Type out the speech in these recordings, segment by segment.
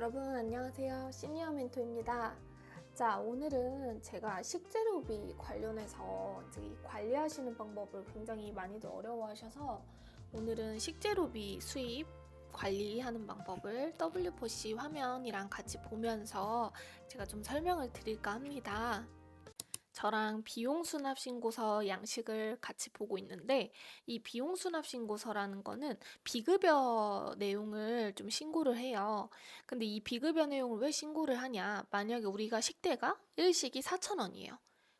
여러분 안녕하세요. 시니어 멘토입니다. 자, 오늘은 제가 식재료비 관련해서 관리하시는 방법을 굉장히 많이들 어려워하셔서 오늘은 식재료비 수입 관리하는 방법을 W4C 화면이랑 같이 보면서 제가 좀 설명을 드릴까 합니다. 저랑 비용 수납 신고서 양식을 같이 보고 있는데 이 비용 수납 신고서라는 거는 비급여 내용을 좀 신고를 해요. 근데 이 비급여 내용을 왜 신고를 하냐? 만약에 우리가 식대가 일식이 4,000원이에요.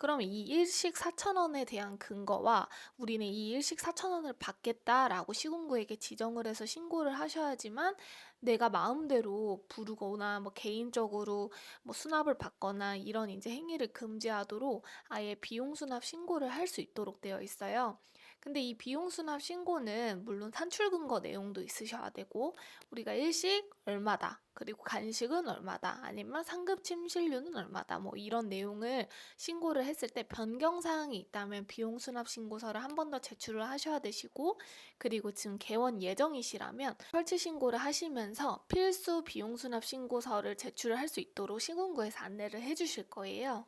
그럼 이 일식 4,000원에 대한 근거와 우리는 이 일식 4,000원을 받겠다라고 시군구에게 지정을 해서 신고를 하셔야지만 내가 마음대로 부르거나 뭐 개인적으로 뭐 수납을 받거나 이런 이제 행위를 금지하도록 아예 비용 수납 신고를 할 수 있도록 되어 있어요. 근데 이 비용 수납 신고는 물론 산출 근거 내용도 있으셔야 되고 우리가 일식 얼마다 그리고 간식은 얼마다 아니면 상급 침실료는 얼마다 뭐 이런 내용을 신고를 했을 때 변경 사항이 있다면 비용 수납 신고서를 한 번 더 제출을 하셔야 되시고 그리고 지금 개원 예정이시라면 설치 신고를 하시면서 필수 비용 수납 신고서를 제출을 할 수 있도록 시군구에서 안내를 해 주실 거예요.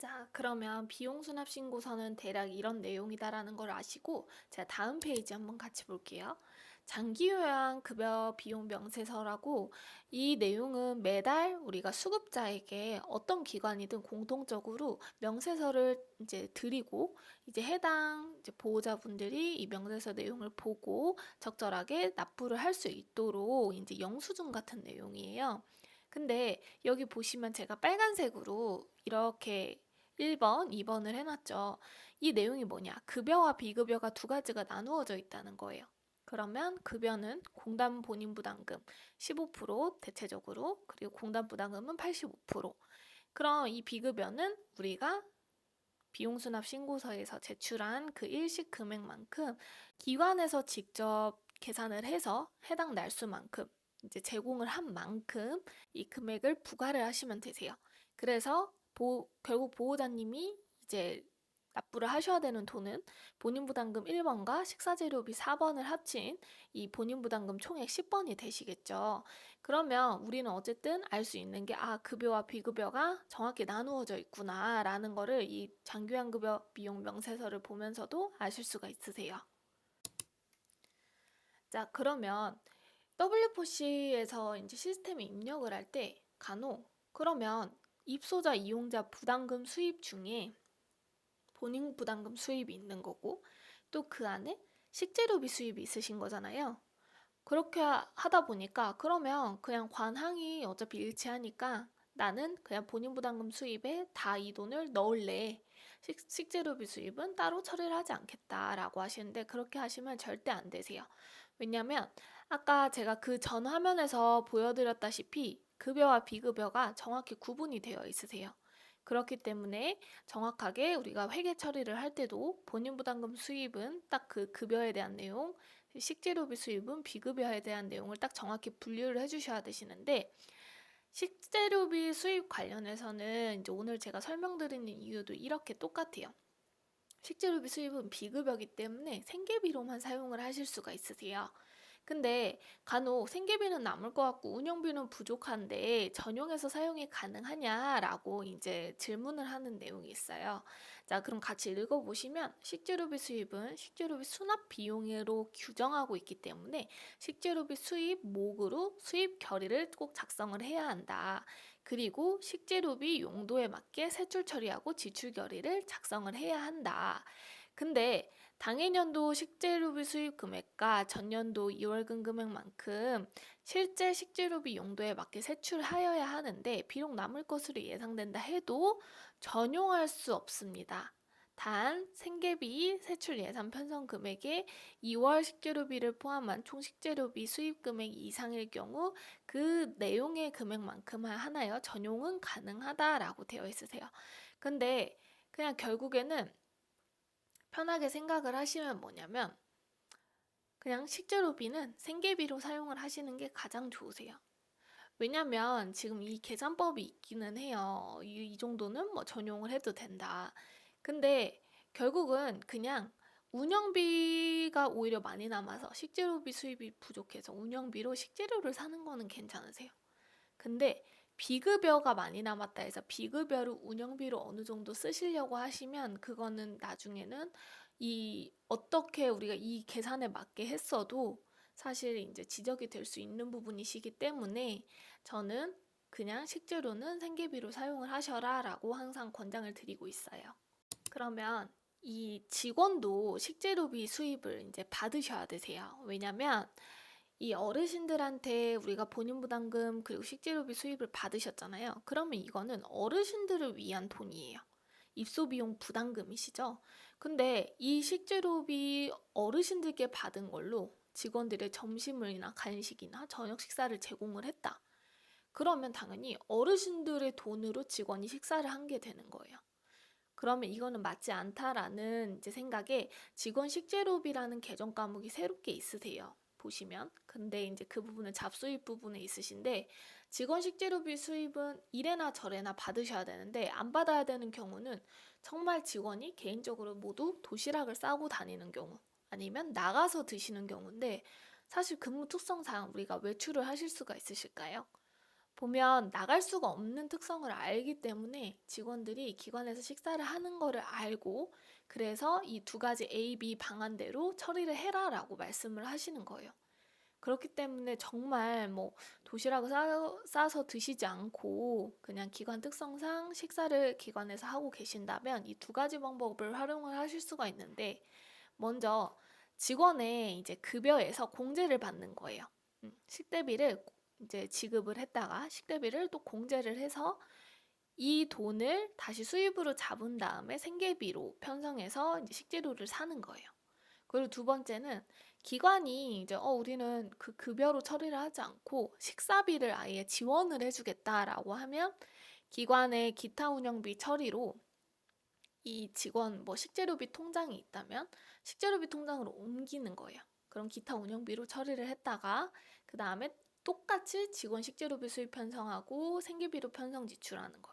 자, 그러면 비용 수납 신고서는 대략 이런 내용이다라는 걸 아시고 제가 다음 페이지 한번 같이 볼게요. 장기 요양 급여 비용 명세서라고 이 내용은 매달 우리가 수급자에게 어떤 기관이든 공통적으로 명세서를 이제 드리고 이제 해당 이제 보호자분들이 이 명세서 내용을 보고 적절하게 납부를 할 수 있도록 이제 영수증 같은 내용이에요. 근데 여기 보시면 제가 빨간색으로 이렇게 1번, 2번을 해놨죠. 이 내용이 뭐냐? 급여와 비급여가 두 가지가 나누어져 있다는 거예요. 그러면 급여는 공단 본인 부담금 15% 대체적으로 그리고 공단 부담금은 85%. 그럼 이 비급여는 우리가 비용수납 신고서에서 제출한 그 일식 금액만큼 기관에서 직접 계산을 해서 해당 날수만큼 이제 제공을 한 만큼 이 금액을 부과를 하시면 되세요. 그래서 보, 결국 보호자님이 이제 납부를 하셔야 되는 돈은 본인 부담금 1번과 식사재료비 4번을 합친 이 본인 부담금 총액 10번이 되시겠죠. 그러면 우리는 어쨌든 알 수 있는 게 아, 급여와 비급여가 정확히 나누어져 있구나 라는 거를 이 장교양급여 비용 명세서를 보면서도 아실 수가 있으세요. 자, 그러면 W4C에서 이제 시스템에 입력을 할 때 간혹 그러면 입소자 이용자 부담금 수입 중에 본인 부담금 수입이 있는 거고 또 그 안에 식재료비 수입이 있으신 거잖아요. 그렇게 하- 하다 보니까 그러면 그냥 관항이 어차피 일치하니까 나는 그냥 본인 부담금 수입에 다 이 돈을 넣을래. 식, 식재료비 수입은 따로 처리를 하지 않겠다라고 하시는데 그렇게 하시면 절대 안 되세요. 왜냐면 아까 제가 그 전 화면에서 보여드렸다시피 급여와 비급여가 정확히 구분이 되어 있으세요. 그렇기 때문에 정확하게 우리가 회계 처리를 할 때도 본인 부담금 수입은 딱 그 급여에 대한 내용, 식재료비 수입은 비급여에 대한 내용을 딱 정확히 분류를 해주셔야 되시는데 식재료비 수입 관련해서는 이제 오늘 제가 설명드리는 이유도 이렇게 똑같아요. 식재료비 수입은 비급여기 때문에 생계비로만 사용을 하실 수가 있으세요. 근데 간혹 생계비는 남을 것 같고 운영비는 부족한데 전용해서 사용이 가능하냐라고 이제 질문을 하는 내용이 있어요. 자, 그럼 같이 읽어보시면 식재료비 수입은 식재료비 수납 비용으로 규정하고 있기 때문에 식재료비 수입 목으로 수입 결의를 꼭 작성을 해야 한다. 그리고 식재료비 용도에 맞게 세출 처리하고 지출 결의를 작성을 해야 한다. 근데 당해년도 식재료비 수입 금액과 전년도 2월근 금액만큼 실제 식재료비 용도에 맞게 세출하여야 하는데 비록 남을 것으로 예상된다 해도 전용할 수 없습니다. 단 생계비 세출 예산 편성 금액에 2월 식재료비를 포함한 총 식재료비 수입 금액 이상일 경우 그 내용의 금액만큼 하나요 전용은 가능하다라고 되어 있으세요. 근데 그냥 결국에는 편하게 생각을 하시면 뭐냐면 그냥 식재료비는 생계비로 사용을 하시는 게 가장 좋으세요. 왜냐면 지금 이 계산법이 있기는 해요. 이, 이 정도는 뭐 전용을 해도 된다. 근데 결국은 그냥 운영비가 오히려 많이 남아서 식재료비 수입이 부족해서 운영비로 식재료를 사는 거는 괜찮으세요. 근데 비급여가 많이 남았다 해서 비급여를 운영비로 어느 정도 쓰시려고 하시면 그거는 나중에는 이 어떻게 우리가 이 계산에 맞게 했어도 사실 이제 지적이 될 수 있는 부분이시기 때문에 저는 그냥 식재료는 생계비로 사용을 하셔라 라고 항상 권장을 드리고 있어요. 그러면 이 직원도 식재료비 수입을 이제 받으셔야 되세요. 왜냐면 이 어르신들한테 우리가 본인 부담금 그리고 식재료비 수입을 받으셨잖아요. 그러면 이거는 어르신들을 위한 돈이에요. 입소 비용 부담금이시죠. 근데 이 식재료비 어르신들께 받은 걸로 직원들의 점심을이나 간식이나 저녁 식사를 제공을 했다. 그러면 당연히 어르신들의 돈으로 직원이 식사를 한 게 되는 거예요. 그러면 이거는 맞지 않다라는 이제 생각에 직원 식재료비라는 계정 과목이 새롭게 있으세요. 보시면. 근데 이제 그 부분은 잡수입 부분에 있으신데 직원 식재료비 수입은 이래나 저래나 받으셔야 되는데 안 받아야 되는 경우는 정말 직원이 개인적으로 모두 도시락을 싸고 다니는 경우 아니면 나가서 드시는 경우인데 사실 근무 특성상 우리가 외출을 하실 수가 있으실까요? 보면 나갈 수가 없는 특성을 알기 때문에 직원들이 기관에서 식사를 하는 거를 알고 그래서 이 두 가지 A, B 방안대로 처리를 해라라고 말씀을 하시는 거예요. 그렇기 때문에 정말 뭐 도시락을 싸, 싸서 드시지 않고 그냥 기관 특성상 식사를 기관에서 하고 계신다면 이 두 가지 방법을 활용을 하실 수가 있는데 먼저 직원의 이제 급여에서 공제를 받는 거예요. 음, 식대비를 이제 지급을 했다가 식대비를 또 공제를 해서 이 돈을 다시 수입으로 잡은 다음에 생계비로 편성해서 식재료를 사는 거예요. 그리고 두 번째는 기관이 이제 어 우리는 그 급여로 처리를 하지 않고 식사비를 아예 지원을 해주겠다라고 하면 기관의 기타 운영비 처리로 이 직원 뭐 식재료비 통장이 있다면 식재료비 통장으로 옮기는 거예요. 그럼 기타 운영비로 처리를 했다가 그 다음에 똑같이 직원 식재료비 수입 편성하고 생계비로 편성 지출하는 거예요.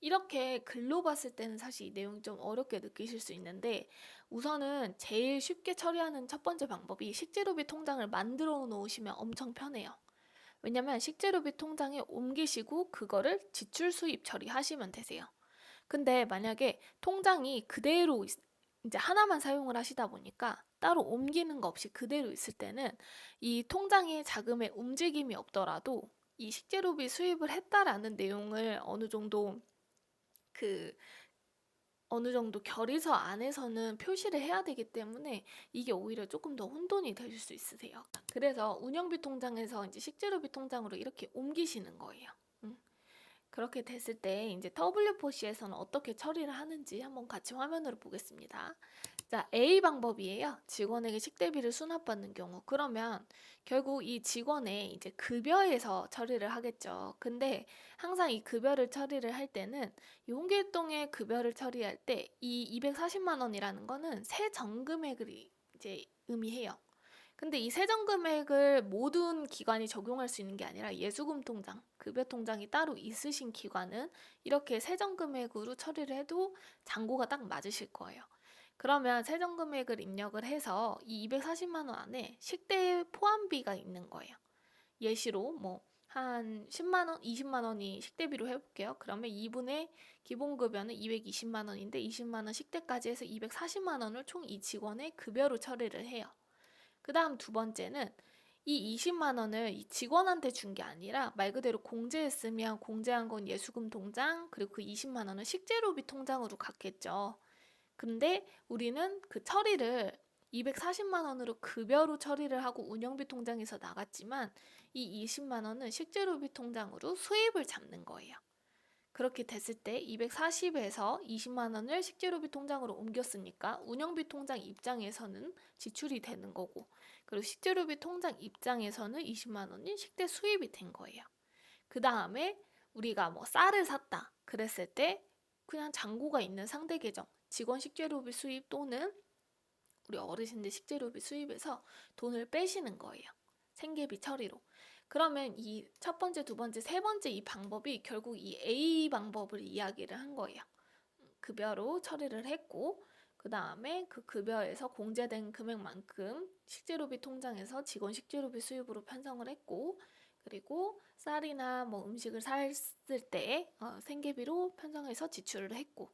이렇게 글로 봤을 때는 사실 이 내용이 좀 어렵게 느끼실 수 있는데 우선은 제일 쉽게 처리하는 첫 번째 방법이 식재료비 통장을 만들어 놓으시면 엄청 편해요. 왜냐면 식재료비 통장에 옮기시고 그거를 지출 수입 처리하시면 되세요. 근데 만약에 통장이 그대로 이제 하나만 사용을 하시다 보니까 따로 옮기는 거 없이 그대로 있을 때는 이 통장의 자금의 움직임이 없더라도 이 식재료비 수입을 했다라는 내용을 어느 정도 그 어느 정도 결의서 안에서는 표시를 해야 되기 때문에 이게 오히려 조금 더 혼돈이 되실 수 있으세요. 그래서 운영비 통장에서 이제 식재료비 통장으로 이렇게 옮기시는 거예요. 음. 그렇게 됐을 때 이제 W4C에서는 어떻게 처리를 하는지 한번 같이 화면으로 보겠습니다. 자, A 방법이에요. 직원에게 식대비를 수납받는 경우. 그러면 결국 이 직원의 이제 급여에서 처리를 하겠죠. 근데 항상 이 급여를 처리를 할 때는 이 홍길동의 급여를 처리할 때 이 240만 원이라는 거는 세 정금액을 이제 의미해요. 근데 이 세정 금액을 모든 기관이 적용할 수 있는 게 아니라 예수금 통장, 급여 통장이 따로 있으신 기관은 이렇게 세정 금액으로 처리를 해도 잔고가 딱 맞으실 거예요. 그러면 세정 금액을 입력을 해서 이 240만 원 안에 식대 포함비가 있는 거예요. 예시로 뭐 한 10만 원, 20만 원이 식대비로 해볼게요. 그러면 2분의 기본급여는 220만 원인데 20만 원 식대까지 해서 240만 원을 총 이 직원의 급여로 처리를 해요. 그 다음 두 번째는 이 20만 원을 이 직원한테 준 게 아니라 말 그대로 공제했으면 공제한 건 예수금 통장 그리고 그 20만 원은 식재료비 통장으로 갔겠죠. 근데 우리는 그 처리를 240만 원으로 급여로 처리를 하고 운영비 통장에서 나갔지만 이 20만 원은 식재료비 통장으로 수입을 잡는 거예요. 그렇게 됐을 때 240에서 20만 원을 식재료비 통장으로 옮겼으니까 운영비 통장 입장에서는 지출이 되는 거고 그리고 식재료비 통장 입장에서는 20만 원이 식대 수입이 된 거예요. 그 다음에 우리가 뭐 쌀을 샀다 그랬을 때 그냥 잔고가 있는 상대 계정 직원 식재료비 수입 또는 우리 어르신들 식재료비 수입에서 돈을 빼시는 거예요. 생계비 처리로. 그러면 이 첫 번째, 두 번째, 세 번째 이 방법이 결국 이 A 방법을 이야기를 한 거예요. 급여로 처리를 했고, 그그 다음에 그 급여에서 공제된 금액만큼 식재료비 통장에서 직원 식재료비 수입으로 편성을 했고, 그리고 쌀이나 뭐 음식을 샀을 때 어, 생계비로 편성해서 지출을 했고,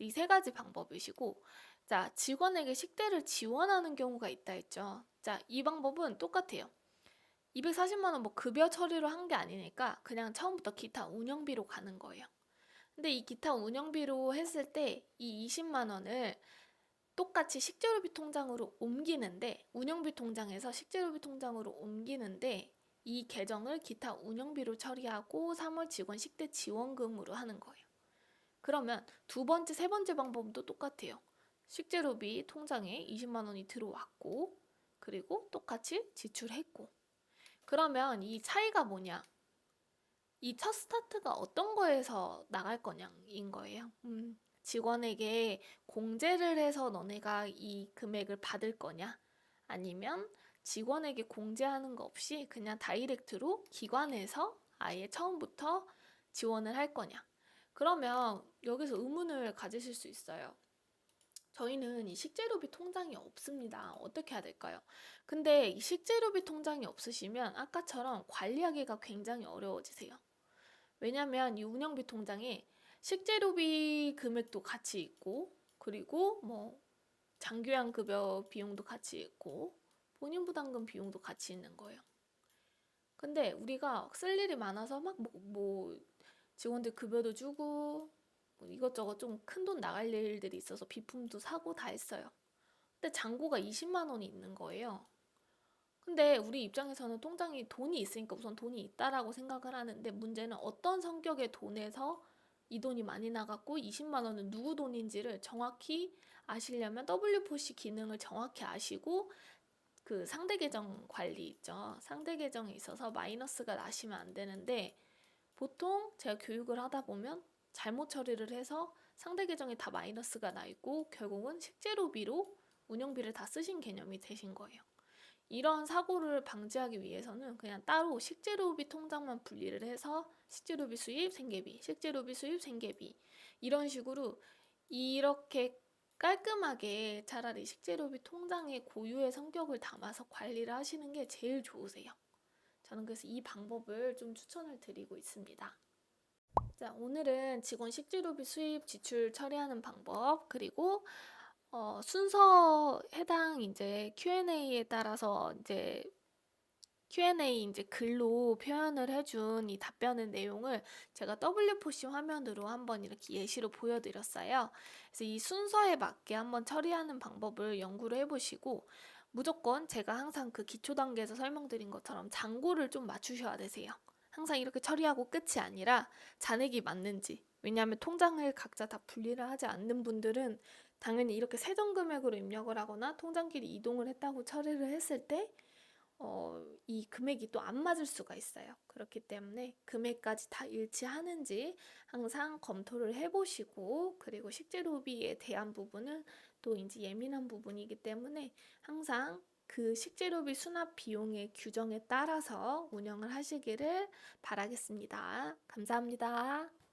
이 세 가지 방법이시고, 자, 직원에게 식대를 지원하는 경우가 있다 했죠. 자, 이 방법은 똑같아요. 240만 원 뭐 급여 처리로 한 게 아니니까 그냥 처음부터 기타 운영비로 가는 거예요. 근데 이 기타 운영비로 했을 때 이 20만 원을 똑같이 식재료비 통장으로 옮기는데 운영비 통장에서 식재료비 통장으로 옮기는데 이 계정을 기타 운영비로 처리하고 3월 직원 식대 지원금으로 하는 거예요. 그러면 두 번째, 세 번째 방법도 똑같아요. 식재료비 통장에 20만 원이 들어왔고 그리고 똑같이 지출했고 그러면 이 차이가 뭐냐? 이 첫 스타트가 어떤 거에서 나갈 거냐인 거예요. 음, 직원에게 공제를 해서 너네가 이 금액을 받을 거냐? 아니면 직원에게 공제하는 거 없이 그냥 다이렉트로 기관에서 아예 처음부터 지원을 할 거냐? 그러면 여기서 의문을 가지실 수 있어요. 저희는 이 식재료비 통장이 없습니다. 어떻게 해야 될까요? 근데 이 식재료비 통장이 없으시면 아까처럼 관리하기가 굉장히 어려워지세요. 왜냐면 이 운영비 통장에 식재료비 금액도 같이 있고 그리고 뭐 장교양 급여 비용도 같이 있고 본인 부담금 비용도 같이 있는 거예요. 근데 우리가 쓸 일이 많아서 막 뭐 뭐 직원들 급여도 주고 뭐 이것저것 좀 큰 돈 나갈 일들이 있어서 비품도 사고 다 했어요. 근데 잔고가 20만 원이 있는 거예요. 근데 우리 입장에서는 통장이 돈이 있으니까 우선 돈이 있다라고 생각을 하는데 문제는 어떤 성격의 돈에서 이 돈이 많이 나갔고 20만 원은 누구 돈인지를 정확히 아시려면 W4C 기능을 정확히 아시고 그 상대 계정 관리 있죠. 상대 계정에 있어서 마이너스가 나시면 안 되는데 보통 제가 교육을 하다 보면 잘못 처리를 해서 상대 계정에 다 마이너스가 나 있고 결국은 식재료비로 운영비를 다 쓰신 개념이 되신 거예요. 이런 사고를 방지하기 위해서는 그냥 따로 식재료비 통장만 분리를 해서 식재료비 수입, 생계비, 식재료비 수입, 생계비 이런 식으로 이렇게 깔끔하게 차라리 식재료비 통장의 고유의 성격을 담아서 관리를 하시는 게 제일 좋으세요. 저는 그래서 이 방법을 좀 추천을 드리고 있습니다. 자, 오늘은 직원 식재료비 수입 지출 처리하는 방법 그리고 어, 순서 해당 이제 Q&A에 따라서 이제 Q&A 이제 글로 표현을 해준 이 답변의 내용을 제가 W4C 화면으로 한번 이렇게 예시로 보여드렸어요. 그래서 이 순서에 맞게 한번 처리하는 방법을 연구를 해보시고 무조건 제가 항상 그 기초 단계에서 설명드린 것처럼 잔고를 좀 맞추셔야 되세요. 항상 이렇게 처리하고 끝이 아니라 잔액이 맞는지. 왜냐하면 통장을 각자 다 분리를 하지 않는 분들은 당연히 이렇게 세전 금액으로 입력을 하거나 통장끼리 이동을 했다고 처리를 했을 때 어, 이 금액이 또 안 맞을 수가 있어요. 그렇기 때문에 금액까지 다 일치하는지 항상 검토를 해보시고 그리고 식재료비에 대한 부분은 또 이제 예민한 부분이기 때문에 항상 그 식재료비 수납 비용의 규정에 따라서 운영을 하시기를 바라겠습니다. 감사합니다.